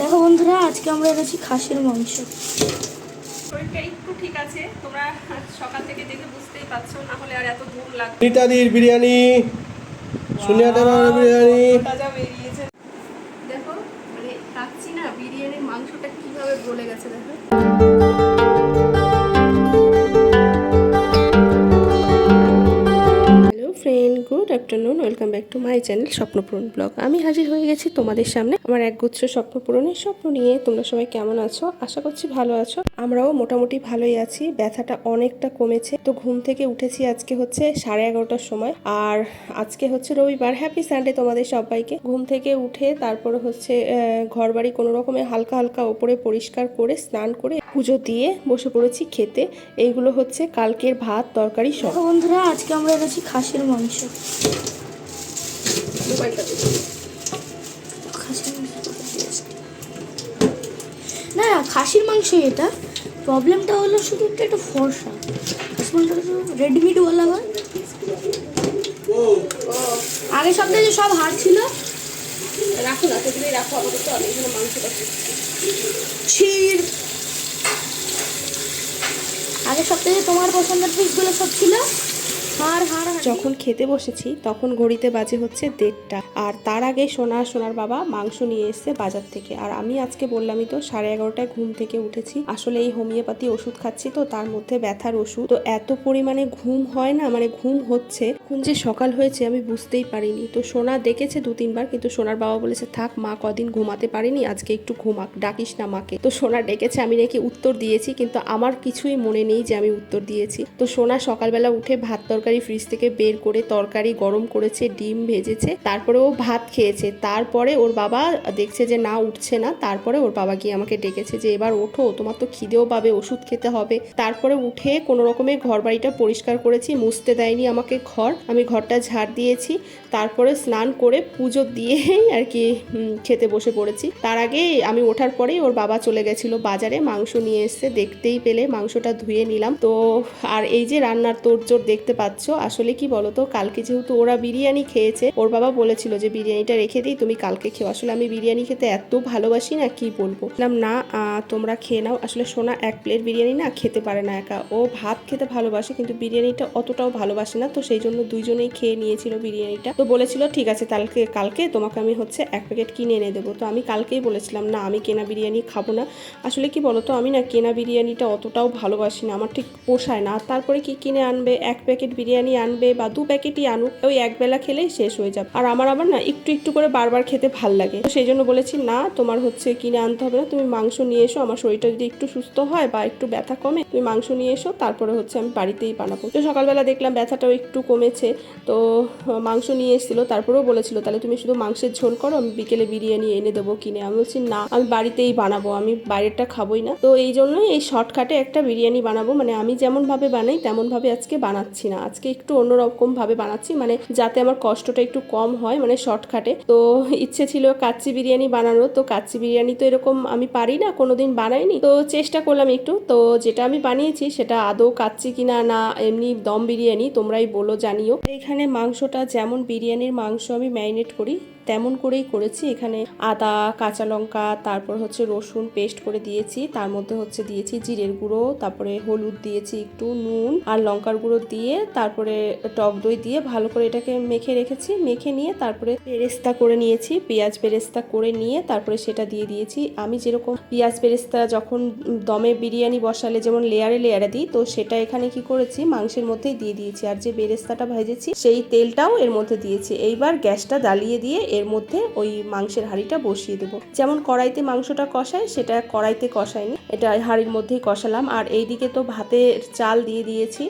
দেখো বন্ধুরা আজকে আমরা এনেছি খাসির মাংস। শরীরটা একটু ঠিক আছে তোমরা সকাল থেকে দেখে বুঝতেই পারছ না হলে আর এত লাগবে বিরিয়ানি বিরিয়ানি। তাজা বেরিয়েছে। দেখো মানে খাচ্ছি না বিরিয়ানির মাংসটা কীভাবে বলে গেছে দেখো। Afternoon welcome back to my channel Swapnapuron blog আমি হাজির হয়ে গেছি তোমাদের সামনে আমার একগুচ্ছ স্বপ্নপূরণের স্বপ্ন নিয়ে। তোমরা সবাই কেমন আছো? আশা করছি ভালো আছো। আমরাও মোটামুটি ভালোই আছি। ব্যথাটা অনেকটা কমেছে। তো ঘুম থেকে উঠেছি আজকে হচ্ছে সাড়ে এগারোটার সময়। আর আজকে হচ্ছে রবিবার। হ্যাপি সানডে তোমাদের সবাইকে। ঘুম থেকে উঠে তারপরে হচ্ছে ঘর বাড়ি কোনো রকমে হালকা হালকা ওপরে পরিষ্কার করে, স্নান করে পুজো দিয়ে বসে পড়েছি খেতে। এইগুলো হচ্ছে কালকের ভাত তরকারি সব। বন্ধুরা আজকে আমরা এনেছি খাসির মাংস। মাংস। না না খাসির মাংস এটা। প্রবলেমটা হলো শুধু একটু একটু ফর্সা। খাসির মাংসটা রেডমিড বলা হয়। আগের সপ্তাহে যে সব হার ছিল। রাখো না সেগুলোই রাখো আপাতত আমি এখানে মাংসটা ক্ষীর আগের সপ্তাহে তোমার পছন্দের পিসগুলো সব ছিল? যখন খেতে বসেছি, তখন ঘড়িতে বাজে হচ্ছে দেড়টা। আর তার আগে সোনা সোনার বাবা মাংস নিয়ে এসছে বাজার থেকে। আর আমি আজকে বললামই তো, সাড়ে এগারোটায় ঘুম থেকে উঠেছি। আসলে এই হোমিওপ্যাথি ওষুধ খাচ্ছি তো, তার মধ্যে ব্যথার ওষুধ। তো এত পরিমাণে ঘুম হয় না মানে ঘুম হচ্ছে। এখন যে সকাল হয়েছে আমি বুঝতেই পারিনি। তো সোনা দেখেছে দু, তিনবার, কিন্তু সোনার বাবা বলেছে, থাক, মা কদিন ঘুমাতে পারিনি, আজকে একটু ঘুমাক, ডাকিস না মাকে। তো সোনা ডেকেছে, আমি নাকি উত্তর দিয়েছি, কিন্তু আমার কিছুই মনে নেই যে আমি উত্তর দিয়েছি। তো সোনা সকালবেলা উঠে ভাত ফ্রিজ থেকে বের করে তরকারি গরম করেছে, ডিম ভেজেছে, তারপরে ও ভাত খেয়েছে। তারপরে ওর বাবা দেখছে যে না, উঠছে না। তারপরে ওর বাবা গিয়ে আমাকে ডেকেছে যে, এবার ওঠো, তোমার তো খিদেও পাবে, ওষুধ খেতে হবে। তারপরে উঠে কোনো রকমে ঘর বাড়িটা পরিষ্কার করেছি, মুছতে দেয়নি আমাকে ঘর। আমি ঘরটা ঝাড় দিয়েছি। তারপরে স্নান করে পুজো দিয়েই আর কি খেতে বসে পড়েছি। তার আগে আমি ওঠার পরেই ওর বাবা চলে গেছিল বাজারে মাংস নিয়ে এসছে দেখতেই পেলে মাংসটা ধুয়ে নিলাম। তো আর এই যে রান্নার তোড়জোড় দেখতে পাচ্ছ, আসলে কি বলতো, কালকে যেহেতু ওরা বিরিয়ানি খেয়েছে, ওর বাবা বলেছিল যে, বিরিয়ানিটা রেখে দিই, তুমি কালকে খেও। আসলে আমি বিরিয়ানি খেতে এত ভালোবাসি না, কি বলব? বললাম, না তোমরা খেয়ে নাও। আসলে সোনা এক প্লেট বিরিয়ানি না খেতে পারে না একা। ও ভাত খেতে ভালোবাসে, কিন্তু বিরিয়ানিটা অতটাও ভালোবাসে না, তো সেই জন্য দুইজনেই খেয়ে নিয়েছিল বিরিয়ানিটা। তো বলেছিল, ঠিক আছে কালকে কালকে তোমাকে আমি হচ্ছে এক প্যাকেট কিনে এনে দেবো। তো আমি কালকেই বলেছিলাম, না, আমি কেনা বিরিয়ানি খাব না। আসলে কি বলতো, আমি না কেনা বিরিয়ানিটা অতটাও ভালোবাসি না, আমার ঠিক পোষায় না। তারপরে কি কিনে আনবে, এক প্যাকেট বিরিয়ানি আনবে বা দু প্যাকেটই আনুক, ওই এক বেলা খেলেই শেষ হয়ে যাবে। আর আমার আবার না একটু একটু করে বারবার খেতে ভালো লাগে। তো সেই জন্য বলেছি, না, তোমার হচ্ছে কিনে আনতে হবে না, তুমি মাংস নিয়ে এসো, আমার শরীরটা যদি একটু সুস্থ হয় বা একটু ব্যথা কমে, তুমি মাংস নিয়ে এসো, তারপরে হচ্ছে আমি বাড়িতেই বানাবো। তো সকালবেলা দেখলাম ব্যথাটাও একটু কমেছে, তো মাংস নিয়ে এসেছিল, তারপরেও বলেছিল, তাহলে তুমি শুধু মাংসের ঝোল করো, আমি বিকেলে বিরিয়ানি এনে দেবো কিনে। আমি বলছি, না, আমি বাড়িতেই বানাবো, আমি বাইরেরটা খাবোই না। তো এই জন্যই এই শর্টকাটে একটা বিরিয়ানি বানাবো মানে আমি যেমনভাবে বানাই, তেমনভাবে আজকে বানাচ্ছি না। আজকে একটু অন্যরকম ভাবে বানাচ্ছি মানে যাতে আমার কষ্টটা একটু কম হয় মানে শর্টকাটে তো ইচ্ছে ছিল কাচ্চি বিরিয়ানি বানানোর, তো কাচ্চি বিরিয়ানি তো এরকম আমি পারি না, কোনোদিন বানাইনি। তো চেষ্টা করলাম একটু, তো যেটা আমি বানিয়েছি, সেটা আদৌ কাচ্চি কিনা না, এমনি দম বিরিয়ানি, তোমরাই বলো, জানিও। এখানে মাংসটা যেমন বিরিয়ানির মাংস আমি ম্যারিনেট করি। তেমন করেই করেছি। এখানে আদা, কাঁচা লঙ্কা, তারপর হচ্ছে রসুন পেস্ট করে দিয়েছি। তার মধ্যে হচ্ছে দিয়েছি জিরের গুঁড়ো, তারপরে হলুদ দিয়েছি একটু, নুন আর লঙ্কার গুঁড়ো দিয়ে, তারপরে টক দই দিয়ে ভালো করে এটাকে মেখে রেখেছি। মেখে নিয়ে তারপরে বেরেস্তা করে নিয়েছি। পেঁয়াজ বেরেস্তা করে নিয়ে তারপরে সেটা দিয়ে দিয়েছি। আমি যেরকম পেঁয়াজ বেরেস্তা যখন দমে বিরিয়ানি বসালে, যেমন লেয়ারে লেয়ারে দিই, তো সেটা এখানে কি করেছি? মাংসের মধ্যেই দিয়ে দিয়েছি। আর যে বেরেস্তাটা ভেজেছি, সেই তেলটাও এর মধ্যে দিয়েছি। এইবার গ্যাসটা জ্বালিয়ে দিয়ে এর মধ্যে ওই মাংসের হাঁড়িটা বসিয়ে দেবো। যেমন কড়াইতে মাংসটা কষায়, সেটা কড়াইতে কষায়নি। এটা হাঁড়ির মধ্যেই কষালাম। আর এইদিকে তো ভাতের চাল দিয়ে দিয়েছি।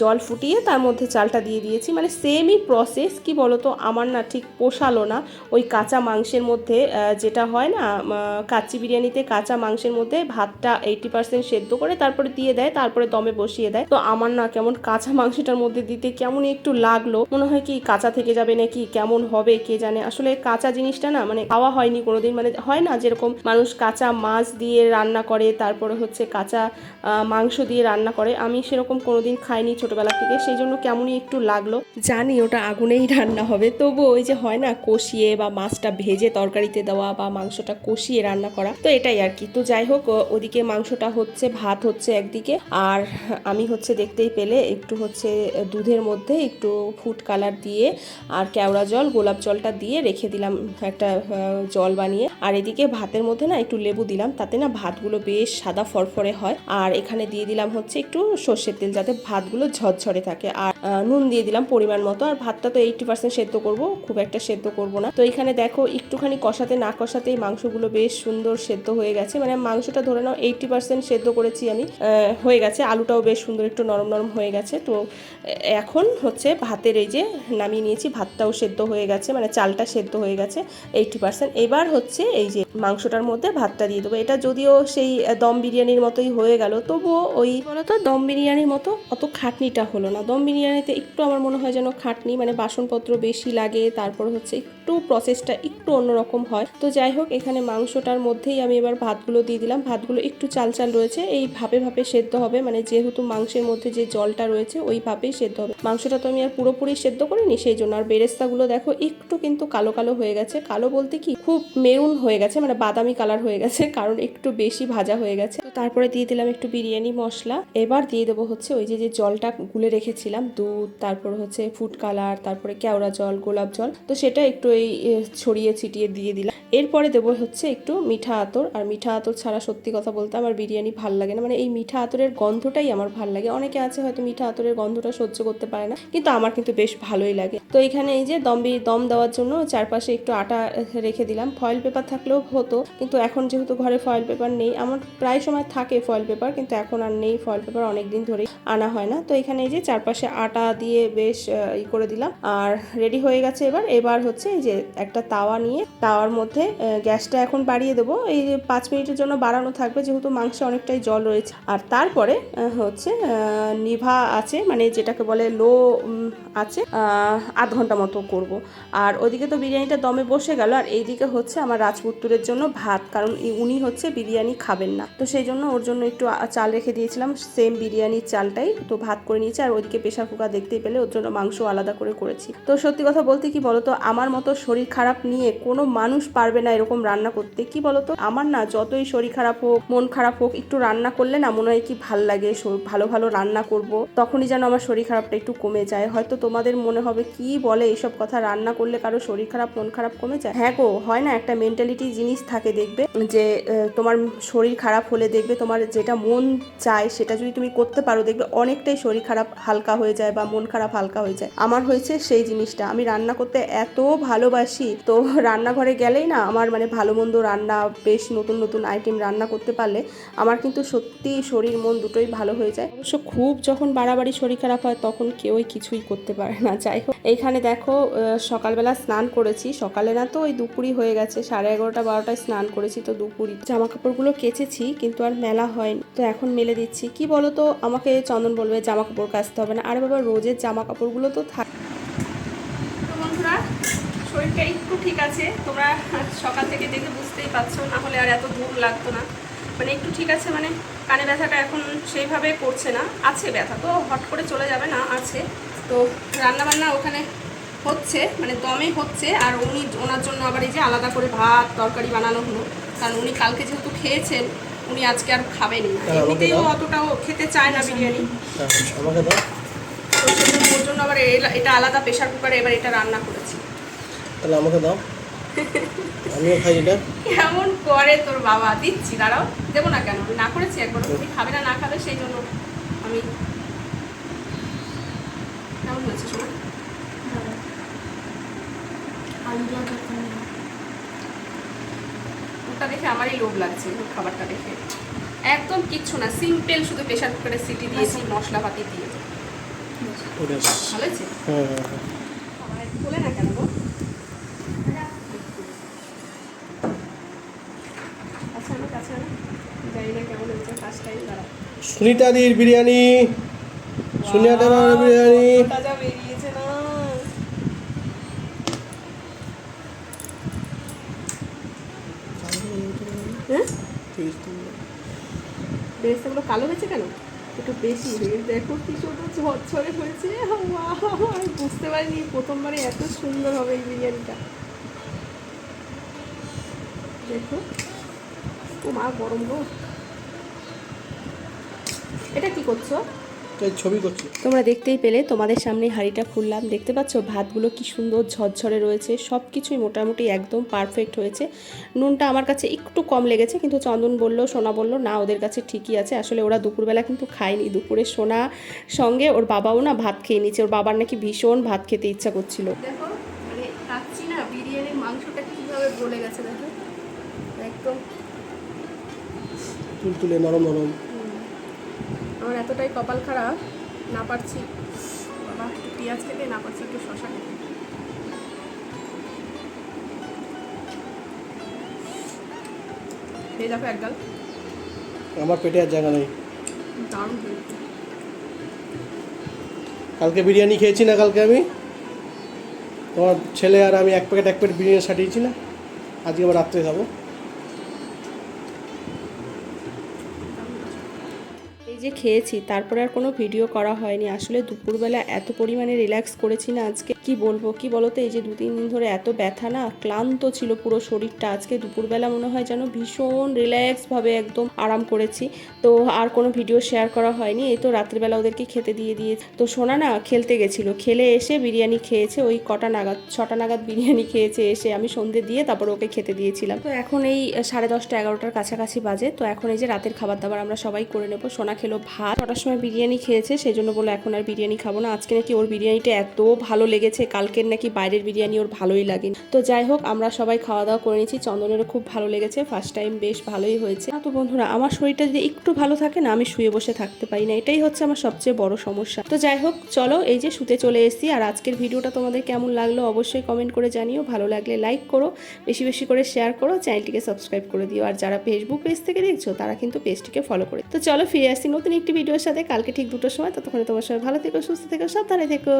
জল ফুটিয়ে তার মধ্যে চালটা দিয়ে দিয়েছি। মানে সেমই প্রসেস কি বলতো? আমার না ঠিক পোষালো না। ওই কাঁচা মাংসের মধ্যে যেটা হয় না কাচ্চি বিরিয়ানিতে কাঁচা মাংসের মধ্যে ভাতটা এইটি পার্সেন্ট সেদ্ধ করে তারপরে দিয়ে দেয়, তারপরে দমে বসিয়ে দেয়। তো আমার না কেমন কাঁচা মাংসটার মধ্যে দিতে কেমন একটু লাগল। মনে হয় কি কাঁচা থেকে যাবে নাকি? কেমন হবে কে জানে। আসলে কাঁচা জিনিসটা না মানে খাওয়া হয়নি কোনোদিন। মানে হয় না যেরকম মানুষ কাঁচা মাছ দিয়ে রান্না করে, তারপরে হচ্ছে কাঁচা মাংস দিয়ে রান্না করে। আমি সেরকম কোনোদিন খাইনি ছোটবেলা থেকে। সেই জন্য কেমনই একটু লাগল। জানি ওটা আগুনেই রান্না হবে। তবু ওই যে হয় না কষিয়ে বা মাছটা ভেজে তরকারিতে দেওয়া বা মাংসটা কষিয়ে রান্না করা, তো এটাই আর কি। তো যাই হোক ওদিকে মাংসটা হচ্ছে, ভাত হচ্ছে একদিকে। আর আমি হচ্ছে দেখতেই পেলে একটু হচ্ছে দুধের মধ্যে একটু ফুড কালার দিয়ে আর কেওড়া জল, গোলাপ জলটা দিয়ে রেখে দিলাম একটা জল বানিয়ে। আর এদিকে ভাতের মধ্যে না একটু লেবু দিলাম, তাতে না ভাতগুলো বেশ সাদা ফরফরে হয়। আর এখানে দিয়ে দিলাম হচ্ছে একটু সর্ষের তেল, যাতে ভাতগুলো ঝরঝরে থাকে। আর নুন দিয়ে দিলাম পরিমাণ মতো। আর ভাতটা তো এইটটি পার্সেন্ট সেদ্ধ করব, খুব একটা সেদ্ধ করব না। তো এখানে দেখো একটুখানি কষাতে না কষাতেই মাংসগুলো বেশ সুন্দর সেদ্ধ হয়ে গেছে। মানে মাংসটা ধরে নাও এইটটি পার্সেন্ট সেদ্ধ করেছি আমি হয়ে গেছে। আলুটাও বেশ সুন্দর একটু নরম নরম হয়ে গেছে। তো এখন হচ্ছে ভাতের এই যে নামিয়ে নিয়েছি, ভাতটাও সেদ্ধ হয়ে গেছে। মানে চালটা সেদ্ধ হয়ে গেছে এইটটি পার্সেন্ট এবার হচ্ছে এই যে মাংসটার মধ্যে ভাতটা দিয়ে দেবো। এটা যদিও সেই দম বিরিয়ানির মতোই হয়ে গেল, তবুও ওই বলতো দম বিরিয়ানির মতো অত খাটনিটা হলো না। দম বিরিয়ানিতে একটু আমার মনে হয় যেন খাটনি মানে বাসনপত্র বেশি লাগে, তারপর হচ্ছে একটু প্রসেসটা একটু অন্যরকম হয়। তো যাই হোক এখানে মাংসটার মধ্যেই আমি এবার ভাতগুলো দিয়ে দিলাম। ভাতগুলো একটু চাল চাল রয়েছে। এই ভাপে ভাপে সেদ্ধ হবে। মানে যেহেতু মাংসের মধ্যে যে জলটা রয়েছে, ওই ভাপেই সেদ্ধ হবে। মাংসটা তো আমি আর পুরোপুরি সেদ্ধ করিনি সেই জন্য আর বেরেস্তাগুলো দেখো, একটু কিন্তু কালো কালো হয়ে গেছে। কালো বলতে কি, খুব মেরুন হয়ে গেছে মানে বাদামি কালার হয়ে গেছে, কারণ একটু বেশি ভাজা হয়ে গেছে। তো তারপরে দিয়ে দিলাম একটু বিরিয়ানি মশলা। এবার দিয়ে দেবো হচ্ছে ওই যে যে জলটা গুলে রেখেছিলাম, দুধ, তারপর হচ্ছে ফুড কালার তারপরে কেওড়া জল, গোলাপ জল। তো সেটা একটু এই ছড়িয়ে ছিটিয়ে দিয়ে দিলাম। এরপরে দেবো হচ্ছে একটু মিঠা আতর। আর মিঠা আতর ছাড়া সত্যি কথা বলতে আমার বিরিয়ানি ভালো লাগে না। মানে এই মিঠা আতরের গন্ধটাই আমার ভালো লাগে। অনেকে আছে হয়তো মিঠা আতরের গন্ধটা সহ্য করতে পারে না, কিন্তু আমার কিন্তু বেশ ভালোই লাগে। তো এখানে এই যে দম দম দেওয়ার জন্য চারপাশে একটু আটা রেখে দিলাম। ফয়েল পেপার থাকলেও হতো, কিন্তু এখন যেহেতু ঘরে ফয়েল পেপার নেই, আমার প্রায় সময় থাকে ফয়েল পেপার কিন্তু এখন আর নেই ফয়েল পেপার অনেক দিন ধরেই আনা হয় না। তো এখানে এই যে চারপাশে আটা দিয়ে বেশ ই করে দিলাম। আর রেডি হয়ে গেছে এবার। এবার হচ্ছে এই যে একটা তাওয়া নিয়ে তাওয়ার মধ্যে আহ, গ্যাসটা এখন বাড়িয়ে দেবো। এই পাঁচ মিনিটের জন্য বাড়ানো থাকবে যেহেতু মাংসে অনেকটাই জল রয়েছে। আর তারপরে হচ্ছে নিভা আছে মানে যেটাকে বলে লো আছে আধ ঘণ্টা মতো করব। আর ওদিকে তো বিরিয়ানিটা দমে বসে গেল আর এইদিকে হচ্ছে আমার রাজপুত্তুরের জন্য ভাত কারণ উনি হচ্ছে বিরিয়ানি খাবেন না। তো সেই জন্য ওর জন্য একটু চাল রেখে দিয়েছিলাম সেম বিরিয়ানির চালটাই। তো ভাত করে নিয়েছি আর ওইদিকে প্রেশার কুকার দেখতেই পেলে ওর জন্য মাংস আলাদা করে করেছি। তো সত্যি কথা বলতে কি বলতো আমার মতো শরীর খারাপ নিয়ে কোনো মানুষ পারবে না এরকম রান্না করতে। কি বলতো? আমার না যতই শরীর খারাপ হোক, মন খারাপ হোক, একটু রান্না করলে না মনে হয় কি ভালো লাগে ভালো ভালো রান্না করব। তখনই যেন আমার শরীর খারাপটা একটু কমে যায়। হয়তো তোমাদের মনে হবে, কি বলে এইসব কথা? রান্না করলে কারও শরীর খারাপ, মন খারাপ কমে যায়? হ্যাঁ গো, হয় না একটা মেন্টালিটি জিনিস থাকে দেখবে, যে তোমার শরীর খারাপ হলে দেখবে তোমার যেটা মন চায় সেটা যদি তুমি করতে পারো, দেখবে অনেকটাই শরীর খারাপ হালকা হয়ে যায় বা মন খারাপ হালকা হয়ে যায়। আমার হয়েছে সেই জিনিসটা। আমি রান্না করতে এত ভালোবাসি, তো রান্নাঘরে গেলেই না আমার মানে ভালো মন্দ রান্না, বেশ নতুন নতুন আইটেম রান্না করতে পারলে আমার কিন্তু সত্যি শরীর, মন দুটোই ভালো হয়ে যায়। অবশ্য খুব যখন বাড়াবাড়ি শরীর খারাপ হয় তখন কেউই কিছুই করতে পারে না। যাই হোক এইখানে দেখো সকালবেলা স্নান করেছি। সকালে না তো ওই দুপুরই হয়ে গেছে। সাড়ে এগারোটা, বারোটায় স্নান করেছি তো দুপুরই। জামা কাপড়গুলো কেচেছি কিন্তু আর মেলা হয়নি। তো এখন মেলে দিচ্ছি। কি বলো তো আমাকে চন্দন বলবে জামা কাপড় কাচতে হবে না। আরে বাবা, রোজের জামা কাপড়গুলো তো থাক শরীরটা একটু ঠিক আছে? তোমরা সকাল থেকে দেখে বুঝতেই পারছ না হলে আর এত দূর লাগতো না। মানে একটু ঠিক আছে মানে কানে ব্যথাটা এখন সেইভাবে করছে না। আছে ব্যথা তো হট করে চলে যাবে না আছে। তো রান্না বান্না ওখানে হচ্ছে মানে দমে হচ্ছে আর উনি ওনার জন্য আবার এই যে আলাদা করে ভাত তরকারি বানানো হলো। কারণ উনি কালকে যেহেতু খেয়েছেন উনি আজকে আর খাবেনই না। হ্যাঁ, এমনিতেও অতটাও খেতে চায় না বিরিয়ানি। হ্যাঁ, দাও। তো সেজন্য ওর জন্য আবার এটা আলাদা প্রেশার কুকারে এবার এটা রান্না করেছি। তাহলে আমাকে দাও। আমিও খাই এটা। কেমন করে তোর বাবা? দিচ্ছি দাঁড়াও। দেবো না কেন? আমি না করেছি একবার তুমি খাবে না না খাবে সেই জন্য আমি কেমন হয়েছে শোনা? ওটা দেখে আমারই লোভ লাগছে খাবারটা দেখে। একদম কিচ্ছু না সিম্পল শুধু প্রেশার কুকারে সিটি দিয়েছি মশলাপাতি দিয়ে। ভালো হয়েছে? লাগছে জানি না কেমন হয়েছে ফার্স্ট দাঁড়া সুনিতাদির বিরিয়ানি। সুনিতাদের বিরিয়ানি। তাজা বেরিয়েছে না। হ্যাঁ? বেরেস্তাগুলো কালো হয়েছে কেন? একটু বেশি দেখো কি সুন্দর ঝরঝরে হয়েছে। আমি বুঝতে পারিনি প্রথমবারে এত সুন্দর হবে এই বিরিয়ানিটা। দেখো। ও মা গরম গো। এটা কি করছ? ছবি করছি। তোমরা দেখতেই পেলে তোমাদের সামনে হাঁড়িটা খুললাম। দেখতে পাচ্ছ ভাতগুলো কি সুন্দর ঝরঝরে রয়েছে। সব কিছুই মোটামুটি একদম পারফেক্ট হয়েছে। নুনটা আমার কাছে একটু কম লেগেছে কিন্তু চন্দন বলল সোনা বলল না ওদের কাছে ঠিকই আছে। আসলে ওরা দুপুরবেলা কিন্তু খায়নি। দুপুরে সোনা সঙ্গে ওর বাবাও না ভাত খেয়ে নিচ্ছে ওর বাবার নাকি ভীষণ ভাত খেতে ইচ্ছা করছিল। দেখো মানে খাচ্ছি না বিরিয়ানির মাংসটা কীভাবে গলে গেছে দেখো। একদম তুল তুলে নরম নরম। আমার এতটাই কপাল খারাপ না পারছি। বাবা একটু পেঁয়াজ খেতে না পারছি একটু শশা খেতে। খেয়ে দেখো একগাল। আমার পেটে আর জায়গা নেই। দারুণ কালকে বিরিয়ানি খেয়েছি না কালকে আমি? তোমার ছেলে আর আমি এক প্যাকেট এক প্যাকেট বিরিয়ানি সাটিয়েছি না? আজকে আবার রাত্রে খাব। এই যে খেয়েছি, তারপরে আর কোনো ভিডিও করা হয়নি। আসলে দুপুরবেলা এত পরিমাণে রিল্যাক্স করেছি না আজকে। কি বলব, কি বলো তো এই যে দু তিন দিন ধরে এত ব্যথা না, ক্লান্ত ছিল পুরো শরীরটা। আজকে দুপুরবেলা মনে হয় যেন ভীষণ রিল্যাক্সভাবে একদম আরাম করেছি। তো আর কোনো ভিডিও শেয়ার করা হয়নি। এই তো রাত্রিবেলা ওদেরকে খেতে দিয়ে দিয়ে তো সোনা না খেলতে গেছিল। খেলে এসে বিরিয়ানি খেয়েছে, ওই কটা নাগাদ, ছটা নাগাদ বিরিয়ানি খেয়েছে এসে আমি সন্ধে দিয়ে তারপর ওকে খেতে দিয়েছিলাম। তো এখন এই সাড়ে দশটা, এগারোটার কাছাকাছি বাজে। তো এখন এই যে রাতের খাবার দাবার আমরা সবাই করে নেব। সোনা খেলো ভাত। ছটার সময় বিরিয়ানি খেয়েছে সেই জন্য বলল এখন আর বিরিয়ানি খাব না। আজকে নাকি ওর বিরিয়ানিটা এত ভালো লেগেছে, কালকের নাকি বাইরের বিরিয়ানি ওর ভালোই লাগে তো যাই হোক, আমরা সবাই খাওয়া দাওয়া করে নিয়েছি, চন্দনেরও খুব ভালো লেগেছে ফার্স্ট টাইম বেশ ভালোই হয়েছে। তো বন্ধুরা, আমার শরীরটা যদি একটু ভালো থাকে না, আমি শুয়ে বসে থাকতে পারি না, এটাই হচ্ছে আমার সবচেয়ে বড় সমস্যা। তো যাই হোক, চলো এই যে শুতে চলে এসেছি, আর আজকের ভিডিওটা তোমাদের কেমন লাগল অবশ্যই কমেন্ট করে জানিও। ভালো লাগলে লাইক করো, বেশি বেশি করে শেয়ার করো চ্যানেলটিকে সাবস্ক্রাইব করে দিও। আর যারা ফেসবুক পেজ থেকে দেখছ, তারা কিন্তু পেজটিকে ফলো করে তো চলো ফিরে আসছি নতুন একটি ভিডিওর সাথে কালকে ঠিক দুটোর সময়। ততক্ষণে তোমার সবাই ভালো থেকো, সুস্থ থেকো, সাবধানে থেকো।